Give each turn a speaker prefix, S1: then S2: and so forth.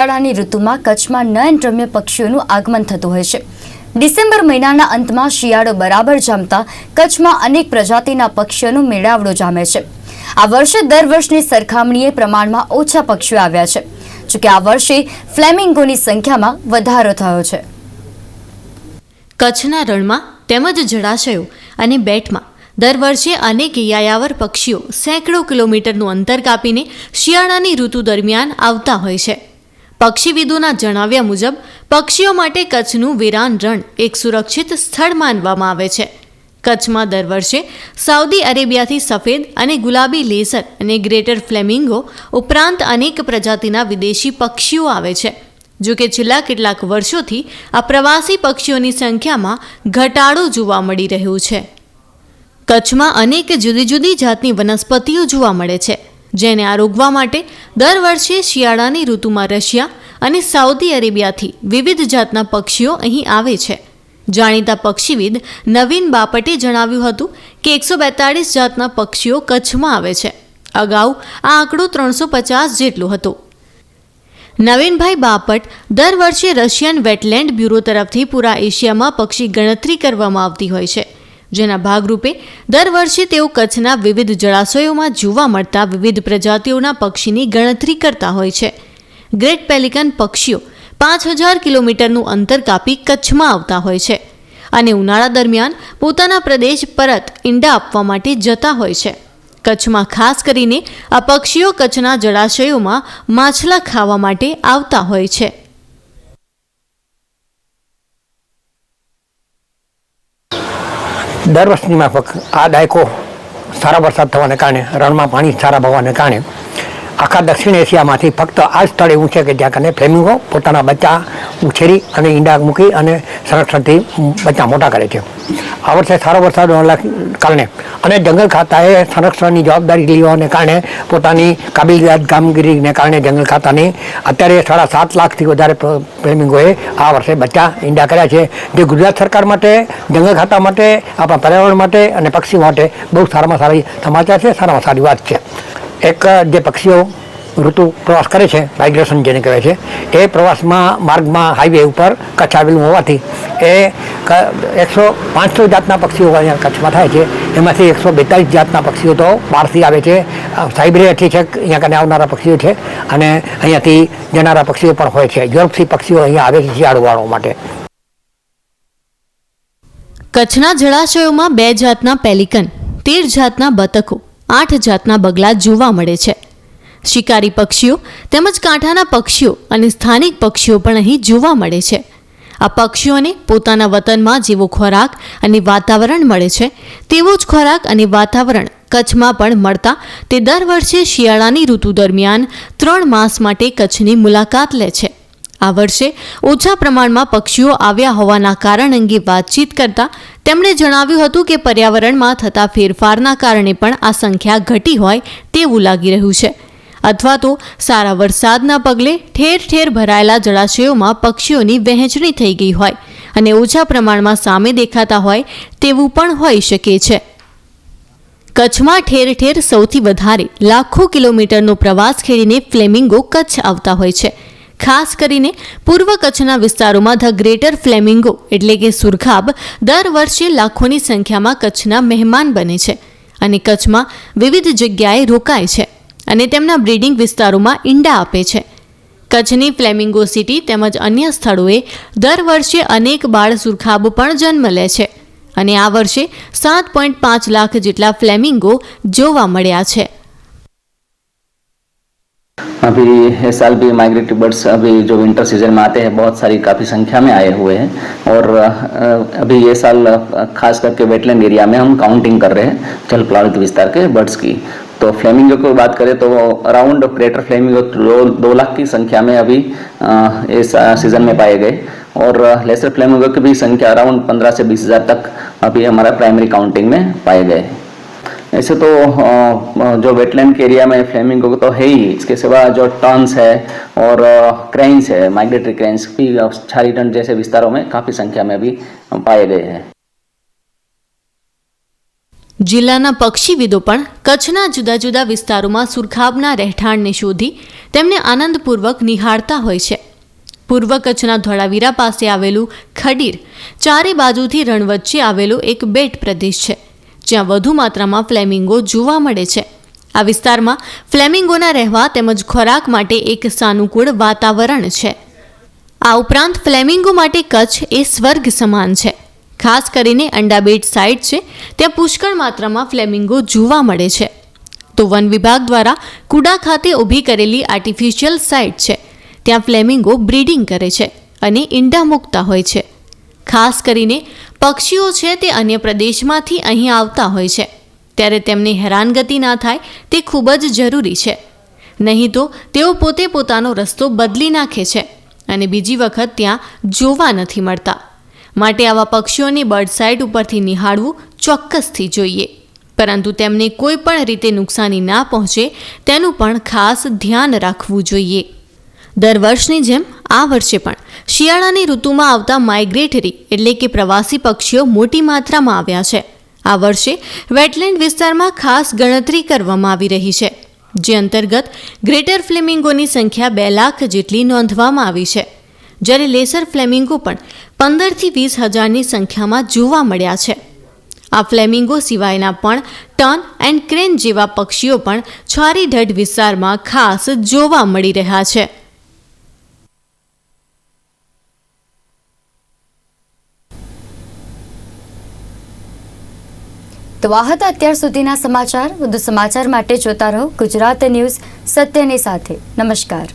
S1: શિયાળાની ઋતુમાં કચ્છમાં નયનરમ્ય પક્ષીઓનું આગમન થતું હોય છે. ડિસેમ્બર મહિનાના અંતમાં શિયાળો બરાબર જામતા કચ્છમાં અનેક પ્રજાતિના પક્ષીઓનો મેળાવડો જામે છે. આ વર્ષે દર વર્ષની સરખામણીએ પ્રમાણમાં ઓછા પક્ષીઓ આવ્યા છે. જોકે આ વર્ષે ફ્લેમિંગોની સંખ્યામાં વધારો થયો છે.
S2: કચ્છના રણમાં તેમજ જળાશયો અને બેટમાં દર વર્ષે અનેક યાયાવર પક્ષીઓ સેંકડો કિલોમીટરનું અંતર કાપીને શિયાળાની ઋતુ દરમિયાન આવતા હોય છે. પક્ષીવિદોના જણાવ્યા મુજબ, પક્ષીઓ માટે કચ્છનું વિરાન રણ એક સુરક્ષિત સ્થળ માનવામાં આવે છે. કચ્છમાં દર વર્ષે સાઉદી અરેબિયાથી સફેદ અને ગુલાબી લેસર અને ગ્રેટર ફ્લેમિંગો ઉપરાંત અનેક પ્રજાતિના વિદેશી પક્ષીઓ આવે છે. જો કે છેલ્લા કેટલાક વર્ષોથી આ પ્રવાસી પક્ષીઓની સંખ્યામાં ઘટાડો જોવા મળી રહ્યો છે. કચ્છમાં અનેક જુદી જુદી જાતની વનસ્પતિઓ જોવા મળે છે. જેને આરોગવા માટે દર વર્ષે શિયાળાની ઋતુમાં રશિયા અને સાઉદી અરેબિયાથી વિવિધ જાતના પક્ષીઓ અહીં આવે છે. જાણીતા પક્ષીવિદ નવીન બાપટે જણાવ્યું હતું કે એકસો બેતાળીસ જાતના પક્ષીઓ કચ્છમાં આવે છે. અગાઉ આ આંકડો ત્રણસો પચાસ જેટલો હતો. નવીનભાઈ બાપટ દર વર્ષે રશિયન વેટલેન્ડ બ્યુરો તરફથી પૂરા એશિયામાં પક્ષી ગણતરી કરવામાં આવતી હોય છે. જેના ભાગરૂપે દર વર્ષે તેઓ કચ્છના વિવિધ જળાશયોમાં જોવા મળતા વિવિધ પ્રજાતિઓના પક્ષીની ગણતરી કરતા હોય છે. ગ્રેટ પેલિકન પક્ષીઓ પાંચ હજાર કિલોમીટરનું અંતર કાપી કચ્છમાં આવતા હોય છે અને ઉનાળા દરમિયાન પોતાના પ્રદેશ પરત ઈંડા આપવા માટે જતા હોય છે. કચ્છમાં ખાસ કરીને આ પક્ષીઓ કચ્છના જળાશયોમાં માછલા ખાવા માટે આવતા હોય છે.
S3: દર વર્ષની માફક આ દાયકો સારા વરસાદ થવાને કારણે રણમાં પાણી સારા ભવાને કારણે આખા દક્ષિણ એશિયામાંથી ફક્ત આ સ્થળ એવું છે કે જ્યાં કને ફ્લેમિંગો પોતાના બચ્ચા ઉછેરી અને ઈંડા મૂકી અને સંરક્ષણથી બચ્ચા મોટા કરે છે. આ વર્ષે સારો વરસાદ હોવાના કારણે અને જંગલ ખાતાએ સંરક્ષણની જવાબદારી લેવાને કારણે પોતાની કાબિલિયત કામગીરીને કારણે જંગલ ખાતાની અત્યારે સાડા સાત લાખથી વધારે ફ્લેમિંગોએ આ વર્ષે બચ્ચા ઈંડા કર્યા છે. જે ગુજરાત સરકાર માટે, જંગલ ખાતા માટે, આપણા પર્યાવરણ માટે અને પક્ષી માટે બહુ સારામાં સારી સમાચાર છે, સારામાં સારી વાત છે. એક જે પક્ષીઓ ઋતુ પ્રવાસ કરે છે માઇગ્રેશન જેને કહેવાય છે એ પ્રવાસમાં માર્ગમાં હાઈવે ઉપર કચ્છ આવેલું હોવાથી એ એકસો પાંચસો જાતના પક્ષીઓ અહીંયા કચ્છમાં થાય છે. એમાંથી એકસો બેતાલીસ જાતના પક્ષીઓ તો બહારથી આવે છે. અ, છે અહીંયા કને આવનારા પક્ષીઓ છે અને અહીંયાથી જનારા પક્ષીઓ પણ હોય છે. યુરોપથી પક્ષીઓ અહીંયા આવે છે શિયાળુવાળો માટે.
S2: કચ્છના જળાશયોમાં બે જાતના પેલિકન તેર જાતના બતકો આઠ જાતના બગલા જોવા મળે છે. શિકારી પક્ષીઓ તેમજ કાંઠાના પક્ષીઓ અને સ્થાનિક પક્ષીઓ પણ અહીં જોવા મળે છે. આ પક્ષીઓને પોતાના વતનમાં જેવો ખોરાક અને વાતાવરણ મળે છે, તેવો જ ખોરાક અને વાતાવરણ કચ્છમાં પણ મળતા તે દર વર્ષે શિયાળાની ઋતુ દરમિયાન ત્રણ માસ માટે કચ્છની મુલાકાત લે છે. આ વર્ષે ઓછા પ્રમાણમાં પક્ષીઓ આવ્યા હોવાના કારણ અંગે વાતચીત કરતા તેમણે જણાવ્યું હતું કે પર્યાવરણમાં થતા ફેરફારના કારણે પણ આ સંખ્યા ઘટી હોય તેવું લાગી રહ્યું છે. અથવા તો સારા વરસાદના પગલે ઠેર ઠેર ભરાયેલા જળાશયોમાં પક્ષીઓની વહેંચણી થઈ ગઈ હોય અને ઓછા પ્રમાણમાં સામે દેખાતા હોય તેવું પણ હોઈ શકે છે. કચ્છમાં ઠેર ઠેર સૌથી વધારે લાખો કિલોમીટરનો પ્રવાસ ખેડીને ફ્લેમિંગો કચ્છ આવતા હોય છે. ખાસ કરીને પૂર્વ કચ્છના વિસ્તારોમાં ધ ગ્રેટર ફ્લેમિંગો એટલે કે સુરખાબ દર વર્ષે લાખોની સંખ્યામાં કચ્છના મહેમાન બને છે અને કચ્છમાં વિવિધ જગ્યાએ રોકાય છે. અને તેમના બ્રીડિંગ વિસ્તારોમાં ઈંડા આપે છે કચ્છની ફ્લેમિંગો સિટી તેમજ અન્ય સ્થળોએ દર વર્ષે અનેક બાળ સુરખાબ પણ જન્મ લે છે અને આ વર્ષે સાત પોઈન્ટ પાંચ લાખ જેટલા ફ્લેમિંગો જોવા મળ્યા છે
S4: अभी इस साल भी माइग्रेटरी बर्ड्स अभी जो विंटर सीजन में आते हैं बहुत सारी काफ़ी संख्या में आए हुए हैं और अ, अभी ये साल अ, खास करके वेटलैंड एरिया में हम काउंटिंग कर रहे हैं जल प्लावित विस्तार के बर्ड्स की तो फ्लेमिंगो की बात करें तो अराउंड ग्रेटर फ्लेमिंगो दो, दो लाख की संख्या में अभी इस सीज़न में पाए गए। और लेसर फ्लेमिंगो की भी संख्या अराउंड पंद्रह से बीस हज़ार तक अभी हमारा प्राइमरी काउंटिंग में पाए गए। ऐसे तो जो वेटलैंड के एरिया में फ्लेमिंगो तो है ही इसके सिवा जो टर्न्स है और क्रेन्स है माइग्रेटरी क्रेन्स भी छारी टन जैसे विस्तारों में काफ़ी संख्या में अभी पाए गए हैं।
S2: જિલ્લાના પક્ષીવિદો પણ કચ્છના જુદા જુદા વિસ્તારોમાં સુરખાબના રહેઠાણને શોધી તેમને આનંદપૂર્વક નિહાળતા હોય છે. પૂર્વ કચ્છના ધોળાવીરા પાસે આવેલું ખડીર ચારે બાજુથી રણ વચ્ચે આવેલો એક બેટ પ્રદેશ છે, જ્યાં વધુ માત્રામાં ફ્લેમિંગો જોવા મળે છે. આ વિસ્તારમાં ફ્લેમિંગોના રહેવા તેમજ ખોરાક માટે એક સાનુકૂળ વાતાવરણ છે. આ ઉપરાંત ફ્લેમિંગો માટે કચ્છ એ સ્વર્ગ સમાન છે. ખાસ કરીને અંડાબેટ સાઇટ છે, ત્યાં પુષ્કળ માત્રામાં ફ્લેમિંગો જોવા મળે છે. તો વન વિભાગ દ્વારા કુડા ખાતે ઊભી કરેલી આર્ટિફિશિયલ સાઇટ છે, ત્યાં ફ્લેમિંગો બ્રીડિંગ કરે છે અને ઈંડા મૂકતા હોય છે. ખાસ કરીને પક્ષીઓ છે તે અન્ય પ્રદેશમાંથી અહીં આવતા હોય છે. ત્યારે તેમને હેરાનગતિ ના થાય તે ખૂબ જ જરૂરી છે. નહીં તો તેઓ પોતે પોતાનો રસ્તો બદલી નાખે છે અને બીજી વખત ત્યાં જોવા નથી મળતા. માટે આવા પક્ષીઓને બર્ડ સાઇટ ઉપરથી નિહાળવું ચોક્કસથી જોઈએ. પરંતુ તેમને કોઈ પણ રીતે નુકસાની ના પહોંચે, તેનું પણ ખાસ ધ્યાન રાખવું જોઈએ. દર વર્ષની જેમ આ વર્ષે પણ શિયાળાની ઋતુમાં આવતા માઇગ્રેટરી એટલે કે પ્રવાસી પક્ષીઓ મોટી માત્રામાં આવ્યા છે. આ વર્ષે વેટલેન્ડ વિસ્તારમાં ખાસ ગણતરી કરવામાં આવી રહી છે, જે અંતર્ગત ગ્રેટર ફ્લેમિંગોની સંખ્યા બે લાખ જેટલી નોંધવામાં આવી છે. જ્યારે લેસર ફ્લેમિંગો પણ પંદરથી વીસ હજારની સંખ્યામાં જોવા મળ્યા છે. આ ફ્લેમિંગો સિવાયના પણ ટર્ન એન્ડ ક્રેન જેવા પક્ષીઓ પણ છારીઢ વિસ્તારમાં ખાસ જોવા મળી રહ્યા છે.
S1: તો આ હતા અત્યાર સુધીના સમાચાર. વધુ સમાચાર માટે જોતા રહો ગુજરાત ન્યૂઝ સત્યની સાથે. નમસ્કાર.